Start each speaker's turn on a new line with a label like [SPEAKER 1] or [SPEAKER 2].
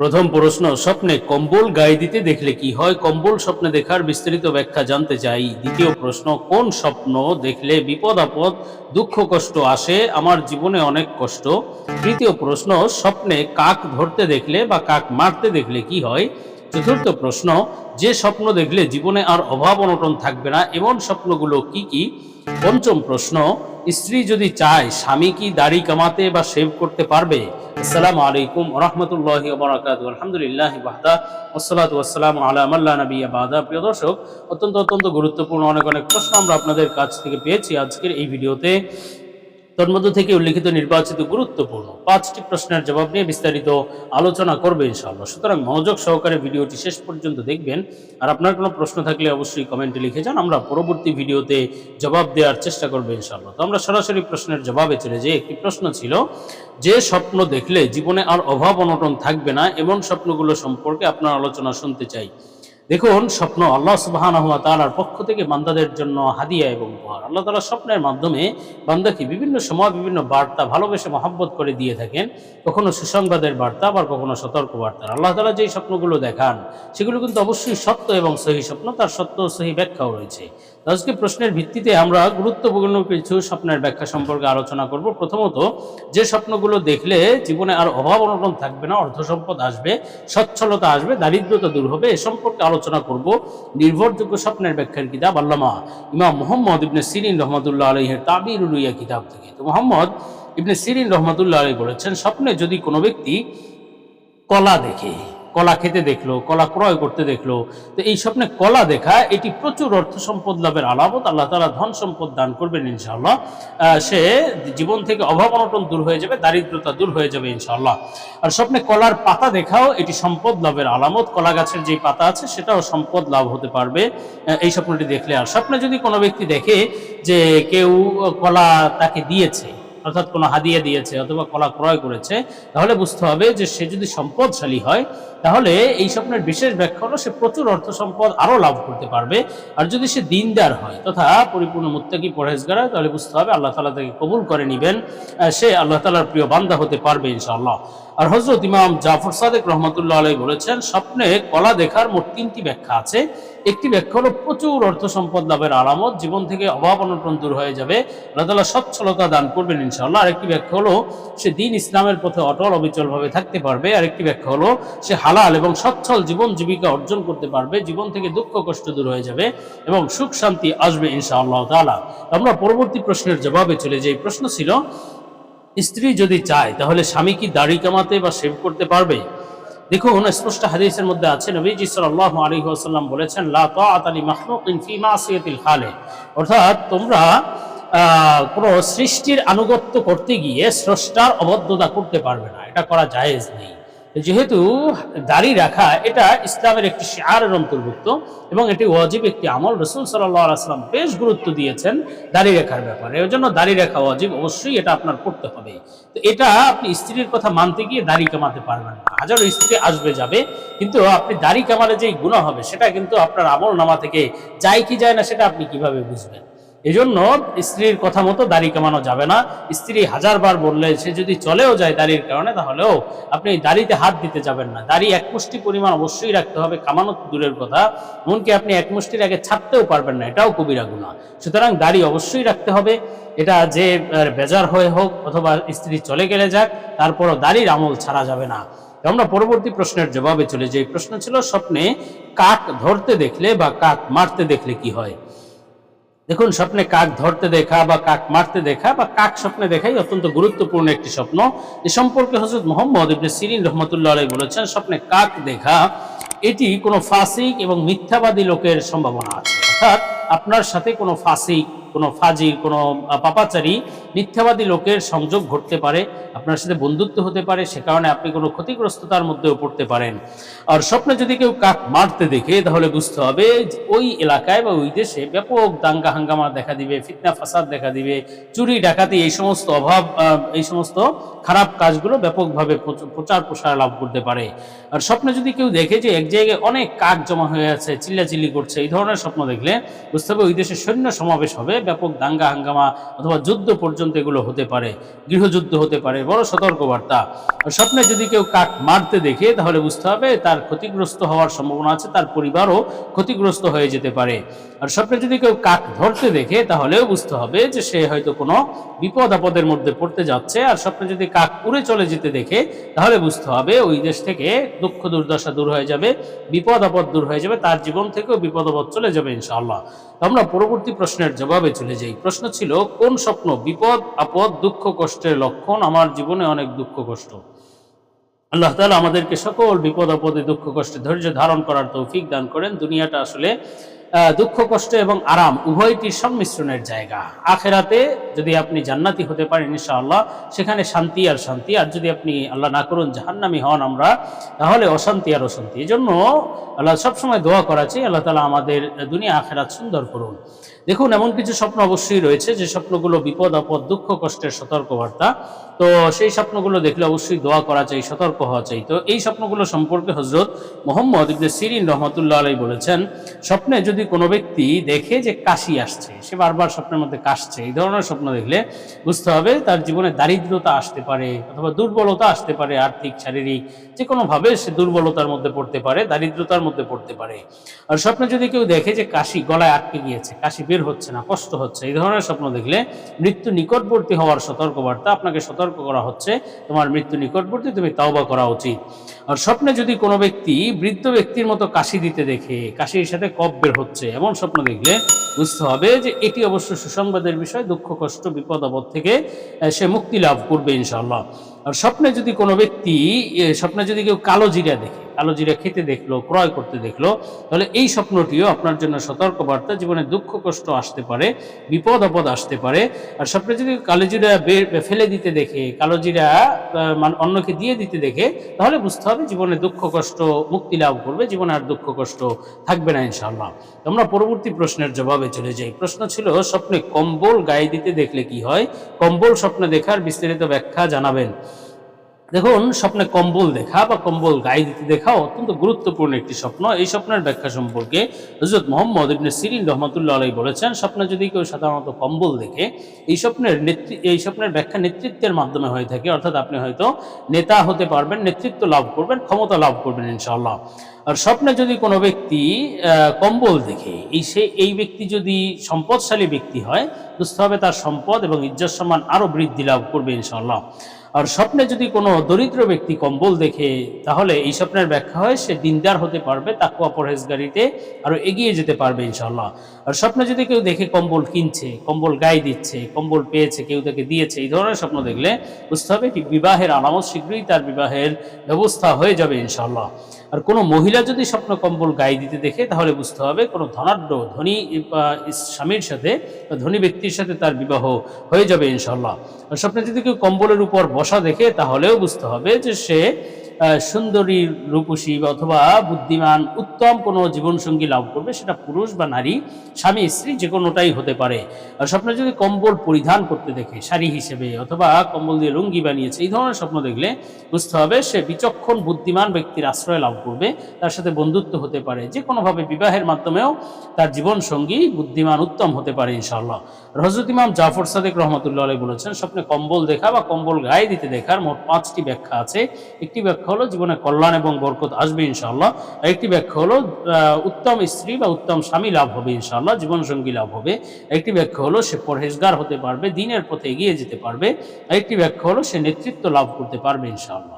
[SPEAKER 1] প্রথম প্রশ্ন, স্বপ্নে কম্বল গায়ে দিতে দেখলে কি হয়? কম্বল স্বপ্নে দেখার বিস্তারিত ব্যাখ্যা জানতে চাই। দ্বিতীয় প্রশ্ন, কোন স্বপ্ন দেখলে বিপদ, আপদ, দুঃখ, কষ্ট আসে? আমার জীবনে অনেক কষ্ট। তৃতীয় প্রশ্ন, স্বপ্নে কাক ধরতে দেখলে বা কাক মারতে দেখলে কি হয়? চতুর্থ প্রশ্ন, যে স্বপ্ন দেখলে জীবনে আর অভাব অনটন থাকবে না, এমন স্বপ্নগুলো কি কি? পঞ্চম প্রশ্ন, স্ত্রী যদি চায়, স্বামী কি দাড়ি কামাতে বা সেভ করতে পারবে? আসসালামু আলাইকুম রহমতুল্লাহ বরাকাত আলহামদুলিল্লাহ বাহদা ওসলাত ওয়াসালাম আলা মাল্লা নবী বাদা। প্রিয় দর্শক, অত্যন্ত অত্যন্ত গুরুত্বপূর্ণ অনেক অনেক প্রশ্ন আমরা আপনাদের কাছ থেকে পেয়েছি আজকের এই ভিডিওতে। তন্মধ্য থেকে উল্লিখিত নির্বাচিত গুরুত্বপূর্ণ পাঁচটি প্রশ্নের জবাব নিয়ে বিস্তারিত আলোচনা করবে ইনশাআল্লাহ। সুতরাং মনোযোগ সহকারে ভিডিওটি শেষ পর্যন্ত দেখবেন। আর আপনার কোনো প্রশ্ন থাকলে অবশ্যই কমেন্টে লিখে যান, আমরা পরবর্তী ভিডিওতে জবাব দেওয়ার চেষ্টা করব ইনশাআল্লাহ। তো আমরা সরাসরি প্রশ্নের জবাবে চলে যাই। একটি প্রশ্ন ছিল, যে স্বপ্ন দেখলে জীবনে আর অভাব অনটন থাকবে না, এমন স্বপ্নগুলো সম্পর্কে আপনার আলোচনা শুনতে চাই। দেখুন, স্বপ্ন আল্লাহ সুবাহ তালার পক্ষ থেকে বান্দাদের জন্য হাদিয়া এবং উপহার। আল্লাহ তালা স্বপ্নের মাধ্যমে বান্দাকে বিভিন্ন সময় বিভিন্ন বার্তা, ভালোবেসে মহাব্বত করে দিয়ে থাকেন। কখনো সুসংবাদের বার্তা, আবার কখনো সতর্ক বার্তা আল্লাহ তালা যেই স্বপ্নগুলো দেখান, সেগুলো কিন্তু অবশ্যই সত্য এবং সহি স্বপ্ন, তার সত্য সহি ব্যাখ্যাও রয়েছে। আজকে প্রশ্নের ভিত্তিতে আমরা গুরুত্বপূর্ণ কিছু স্বপ্নের ব্যাখ্যা সম্পর্কে আলোচনা করব। প্রথমত, যে স্বপ্নগুলো দেখলে জীবনে আর অভাব অনটন থাকবে না, অর্থ সম্পদ আসবে, সচ্ছলতা আসবে, দারিদ্রতা দূর হবে, এ সম্পর্কে আলোচনা করব। নির্ভরযোগ্য স্বপ্নের ব্যাখ্যার কিতাব আল্লামা ইমাম মোহাম্মদ ইবনে সিরিন রহমতুল্লাহ আলহের তাবির উলুইয়া কিতাব থেকে। তো মোহাম্মদ ইবনে সিরিন রহমতুল্লাহ আলী বলেছেন, স্বপ্নে যদি কোনো ব্যক্তি কলা দেখে কলা খেতে দেখল, কলা ক্রয় করতে দেখল। তো এই স্বপ্নে কলা দেখা, এটি প্রচুর অর্থ সম্পদ লাভের আলামত। আল্লাহ তালা ধন সম্পদ দান করবেন ইনশাআল্লাহ। সে জীবন থেকে অভাব অনটন দূর হয়ে যাবে, দারিদ্রতা দূর হয়ে যাবে ইনশাআল্লাহ। আর স্বপ্নে কলার পাতা দেখাও, এটি সম্পদ লাভের আলামত। কলা গাছের যে পাতা আছে, সেটাও সম্পদ লাভ হতে পারবে এই স্বপ্নটি দেখলে। আর স্বপ্নে যদি কোনো ব্যক্তি দেখে যে কেউ কলা তাকে দিয়েছে অর্থাৎ কোনো হাদিয়া দিয়েছে অথবা কলা ক্রয় করেছে, তাহলে বুঝতে হবে যে সে যদি সম্পদশালী হয়, তাহলে এই স্বপ্নের বিশেষ ব্যাখ্যা হলো সে প্রচুর অর্থ সম্পদ আরও লাভ করতে পারবে। আর যদি সে দিনদার হয় তথা পরিপূর্ণ মুত্তাকি পরহেজগার হয়, তাহলে বুঝতে হবে আল্লাহ তালা তাকে কবুল করে নেবেন সে আল্লাহ তালার প্রিয় বান্দা হতে পারবে ইনশাআল্লাহ। আর হজরত ইমাম জাফর সাদেক রহমতুল্লাহ আলাই বলেছেন, স্বপ্নে কলা দেখার মোট তিনটি ব্যাখ্যা আছে। একটি ব্যাখ্যা হলো, প্রচুর অর্থ সম্পদ লাভের আলামত, জীবন থেকে অভাব অনটন দূর হয়ে যাবে, আল্লাহ সচ্ছলতা দান করবেন ইনশাআল্লাহ। আরেকটি ব্যাখ্যা হলো, সে দিন ইসলামের পথে অটল, অবিচলভাবে থাকতে পারবে। আরেকটি ব্যাখ্যা হলো, সে হালাল এবং সচ্ছল জীবন জীবিকা অর্জন করতে পারবে, জীবন থেকে দুঃখ কষ্ট দূর হয়ে যাবে এবং সুখ শান্তি আসবে ইনশাআল্লাহ তাআলা। আমরা পরবর্তী প্রশ্নের জবাবে চলে যাই। প্রশ্ন ছিল স্ত্রী যদি চায়, তাহলে স্বামী কি দাড়ি কামাতে বা শেভ করতে পারবে? দেখুন, স্পষ্ট হাদিসের মধ্যে আছে, নবীজি সাল্লাহ আলী আসাল্লাম বলেছেন, লা তাআতা লি মাখলুকিন ফি মাসিয়াতিল অর্থাৎ তোমরা কোনো সৃষ্টির আনুগত্য করতে গিয়ে স্রষ্টার অবদ্ধতা করতে পারবে না। এটা করা জায়েজ নেই। যেহেতু দাড়ি রাখা, এটা ইসলামের একটি শিয়ারের অন্তর্ভুক্ত এবং এটি ওয়াজিব একটি আমল। রসুল সাল্লাহ আসলাম বেশ গুরুত্ব দিয়েছেন দাড়ি রেখার ব্যাপারে। এর জন্য দাড়ি রেখা ওয়াজিব, অবশ্যই এটা আপনার করতে হবে। তো এটা আপনি স্ত্রীর কথা মানতে গিয়ে দাড়ি কামাতে পারবেন না। হাজারো স্ত্রী আসবে, যাবে, কিন্তু আপনি দাড়ি কামালে যেই গুণা হবে, সেটা কিন্তু আপনার আমল নামা থেকে যায় কি যায় না, সেটা আপনি কীভাবে বুঝবেন? এজন্য স্ত্রীর কথা মতো দাড়ি কামানো যাবে না। স্ত্রী হাজারবার বললে, সে যদি চলেও যায় দাড়ির কারণে, তাহলেও আপনি দাড়িতে হাত দিতে যাবেন না। দাড়ি এক মুষ্টি পরিমাণ অবশ্যই রাখতে হবে, কামানো দূরের কথা। এমনকি আপনি এক মুষ্টির আগে ছাড়তেও পারবেন না, এটাও কবিরা গুণা সুতরাং দাড়ি অবশ্যই রাখতে হবে। এটা যে বেজার হয়ে হোক অথবা স্ত্রী চলে গেলে যাক, তারপরও দাড়ির আমল ছাড়া যাবে না। আমরা পরবর্তী প্রশ্নের জবাবে চলে যাই। প্রশ্ন ছিল, স্বপ্নে কাক ধরতে দেখলে বা কাক মারতে দেখলে কি হয়? দেখুন, স্বপ্নে কাক ধরতে দেখা বা কাক মারতে দেখা বা কাক স্বপ্নে দেখাই অত্যন্ত গুরুত্বপূর্ণ একটি স্বপ্ন। এ সম্পর্কে হজরত মোহাম্মদ ইবনে সিরিন রহমতুল্লাহ আলাই বলেছেন, স্বপ্নে কাক দেখা, এটি কোনো ফাসিক এবং মিথ্যাবাদী লোকের সম্ভাবনা আছে। অর্থাৎ আপনার সাথে কোনো ফাসিক কোনো ফাজির কোনো পাপাচারী, মিথ্যাবাদী লোকের সংযোগ ঘটতে পারে, আপনার সাথে বন্ধুত্ব হতে পারে, সে কারণে আপনি কোনো ক্ষতিগ্রস্ততার মধ্যেও পড়তে পারেন। আর স্বপ্নে যদি কেউ কাক মারতে দেখে, তাহলে বুঝতে হবে ওই এলাকায় বা ওই দেশে ব্যাপক দাঙ্গা হাঙ্গামা দেখা দিবে, ফিতনা, ফাসাদ দেখা দিবে, চুরি, ডাকাতি, এই সমস্ত অভাব এই সমস্ত খারাপ কাজগুলো ব্যাপকভাবে প্রচ- প্রচার প্রসার লাভ করতে পারে। আর স্বপ্নে যদি কেউ দেখে যে এক জায়গায় অনেক কাক জমা হয়ে আছে, চিল্লাচিল্লি করছে, এই ধরনের স্বপ্ন দেখলে, বুঝতে হবে ওই দেশে সৈন্য সমাবেশ হবে ব্যাপক দাঙ্গা হাঙ্গামা অথবা যুদ্ধ পর্যন্ত এগুলো হতে পারে, গৃহযুদ্ধ হতে পারে, বড় সতর্কবার্তা। স্বপ্নে যদি কেউ কাক মারতে দেখে, তাহলে বুঝতে হবে তার ক্ষতিগ্রস্ত হওয়ার সম্ভাবনা আছে, তার পরিবারও ক্ষতিগ্রস্ত হয়ে যেতে পারে। আর স্বপ্নে যদি কেউ কাক ধরতে দেখে, তাহলেও বুঝতে হবে যে সে হয়তো কোনো বিপদ আপদের মধ্যে পড়তে যাচ্ছে। আর স্বপ্নে যদি কাক উড়ে চলে যেতে দেখে, তাহলে বুঝতে হবে ওই দেশ থেকে দুঃখ দুর্দশা দূর হয়ে যাবে, বিপদ আপদ দূর হয়ে যাবে, তার জীবন থেকেও বিপদ আপদ চলে যাবে ইনশাআল্লাহ। আমরা পরবর্তী প্রশ্নের জবাবে চলে যাই প্রশ্ন ছিল, কোন স্বপ্ন? বিপদ, আপদ, দুঃখ, কষ্টের লক্ষণ? আমার জীবনে অনেক দুঃখ, কষ্ট। আল্লাহ তালা আমাদেরকে সকল বিপদ, আপদে, দুঃখ, কষ্টে ধৈর্য ধারণ করার তৌফিক দান করেন। দুনিয়াটা আসলে দুঃখ, কষ্ট এবং আরাম উভয়টির সংমিশ্রণের জায়গা। আখেরাতে যদি আপনি জান্নাতি হতে পারেন, ইনশাআল্লাহ, সেখানে শান্তি আর শান্তি। আর যদি আপনি, আল্লাহ না করুন, জাহান্নামি হন আমরা, তাহলে অশান্তি আর অশান্তি। এই জন্য আল্লাহ সবসময় দোয়া করা চাই আল্লাহ তালা আমাদের দুনিয়া, আখেরাত সুন্দর করুন। দেখুন, এমন কিছু স্বপ্ন অবশ্যই রয়েছে, যে স্বপ্নগুলো বিপদ, আপদ, দুঃখ, কষ্টের সতর্কবার্তা। তো সেই স্বপ্নগুলো দেখলে অবশ্যই দোয়া করা চাই, সতর্ক হওয়া চাই। তো এই স্বপ্নগুলো সম্পর্কে হজরত মোহাম্মদ ইবনে সিরিন রহমতুল্লাহ আলাই বলেছেন, স্বপ্নে যদি কোনো ব্যক্তি দেখে যে কাশি আসছে, সে বারবার স্বপ্নের মধ্যে কাশছে, এই ধরনের স্বপ্ন দেখলে বুঝতে হবে তার জীবনে দারিদ্রতা আসতে পারে অথবা দুর্বলতা আসতে পারে, আর্থিক, শারীরিক যে কোনোভাবে সে দুর্বলতার মধ্যে পড়তে পারে, দারিদ্রতার মধ্যে পড়তে পারে। আর স্বপ্নে যদি কেউ দেখে যে কাশি গলায় আটকে গিয়েছে, কাশি বের হচ্ছে না, কষ্ট হচ্ছে, এই ধরনের স্বপ্ন দেখলে মৃত্যু নিকটবর্তী হওয়ার সতর্কবার্তা আপনাকে সতর্ক করা হচ্ছে, তোমার মৃত্যু নিকটবর্তী তুমি তাওবা করা উচিত। আর স্বপ্নে যদি কোনো ব্যক্তি বৃদ্ধ ব্যক্তির মতো কাশি দিতে দেখে, কাশির সাথে কপ বের হচ্ছে এমন স্বপ্ন দেখলে বুঝতে হবে যে এটি অবশ্য সুসংবাদের বিষয়, দুঃখ, কষ্ট, বিপদ, আপদ থেকে সে মুক্তি লাভ করবে ইনশাল্লাহ আর স্বপ্নে যদি কোনো ব্যক্তি স্বপ্নে যদি কেউ কালো জিরা দেখে কালো জিরা খেতে দেখল ক্রয় করতে দেখল তাহলে এই স্বপ্নটিও আপনার জন্য সতর্কবার্তা জীবনে দুঃখ কষ্ট আসতে পারে বিপদ আপদ আসতে পারে। আর স্বপ্নে যদি কালোজিরা ফেলে দিতে দেখে কালো জিরা আহ, মান- অন্যকে দিয়ে দিতে দেখে তাহলে বুঝতে হবে জীবনে দুঃখ কষ্ট মুক্তি লাভ করবে জীবনে আর দুঃখ কষ্ট থাকবে না ইনশাআল্লাহ। তো আমরা পরবর্তী প্রশ্নের জবাবে চলে যাই। প্রশ্ন ছিল স্বপ্নে কম্বল গায়ে দিতে দেখলে কি হয়? কম্বল স্বপ্নে দেখার বিস্তারিত ব্যাখ্যা জানাবেন। দেখুন, স্বপ্নে কম্বল দেখা বা কম্বল গায়ে দিতে দেখা অত্যন্ত গুরুত্বপূর্ণ একটি স্বপ্ন। এই স্বপ্নের ব্যাখ্যা সম্পর্কে হজরত মোহাম্মদ ইবনে সিরিন রহমতুল্লাহ আলাই বলেছেন, স্বপ্নে যদি কেউ সাধারণত কম্বল দেখে, এই স্বপ্নের নেতৃ, এই স্বপ্নের ব্যাখ্যা নেতৃত্বের মাধ্যমে হয়ে থাকে। অর্থাৎ আপনি হয়তো নেতা হতে পারবেন, নেতৃত্ব লাভ করবেন, ক্ষমতা লাভ করবেন ইনশাআল্লাহ। আর স্বপ্নে যদি কোনো ব্যক্তি কম্বল দেখে, এই সে, এই ব্যক্তি যদি সম্পদশালী ব্যক্তি হয়, বুঝতে হবে তার সম্পদ এবং ইজ্জত সম্মান আরও বৃদ্ধি লাভ করবে ইনশাআল্লাহ। আর স্বপ্নে যদি কোনো দরিদ্র ব্যক্তি কম্বল দেখে, তাহলে এই স্বপ্নের ব্যাখ্যা হয় সে দিনদার হতে পারবে তাকুয়া পরহেজগারিতে আরও এগিয়ে যেতে পারবে ইনশাল্লাহ আর স্বপ্নে যদি কেউ দেখে কম্বল কিনছে, কম্বল গায়ে দিচ্ছে, কম্বল পেয়েছে, কেউ তাকে দিয়েছে, এই ধরনের স্বপ্ন দেখলে বুঝতে হবে এটি বিবাহের আলামত, শীঘ্রই তার বিবাহের ব্যবস্থা হয়ে যাবে ইনশাল্লাহ আর কোনো মহিলা যদি স্বপ্ন কম্বল গায়ে দিতে দেখে, তাহলে বুঝতে হবে কোনো ধনাঢ্য ধনী স্বামীর সাথে বা ধনী ব্যক্তির সাথে তার বিবাহ হয়ে যাবে ইনশাল্লাহ আর স্বপ্নে যদি কেউ কম্বলের উপর বসা দেখে, তাহলেও বুঝতে হবে যে সে সুন্দরী রূপসী অথবা বুদ্ধিমান, উত্তম কোনো জীবনসঙ্গী লাভ করবে, সেটা পুরুষ বা নারী, স্বামী, স্ত্রী যে কোনোটাই হতে পারে। আর স্বপ্নে যদি কম্বল পরিধান করতে দেখে, শাড়ি হিসেবে অথবা কম্বল দিয়ে লুঙ্গি বানিয়েছে, এই ধরনের স্বপ্ন দেখলে বুঝতে হবে সে বিচক্ষণ, বুদ্ধিমান ব্যক্তির আশ্রয় লাভ করবে, তার সাথে বন্ধুত্ব হতে পারে, যে কোনোভাবে বিবাহের মাধ্যমেও তার জীবনসঙ্গী, বুদ্ধিমান, উত্তম হতে পারে, ইনশাআল্লাহ। হজরত ইমাম জাফর সাদেক রহমতুল্লাহ বলেছেন, স্বপ্নে কম্বল দেখা বা কম্বল গায়ে দিতে দেখার মোট পাঁচটি ব্যাখ্যা আছে। একটি ব্যাখ্যা হলো, জীবনে কল্যাণ এবং বরকত আসবে ইনশাআল্লাহ। একটি ব্যাখ্যা হলো উত্তম স্ত্রী বা উত্তম স্বামী লাভ হবে ইনশাআল্লাহ, জীবনসঙ্গী লাভ হবে। একটি ব্যাখ্যা হলো, সে পরহেজগার হতে পারবে, দিনের পথে এগিয়ে যেতে পারবে। একটি ব্যাখ্যা হলো, সে নেতৃত্ব লাভ করতে পারবে ইনশাআল্লাহ।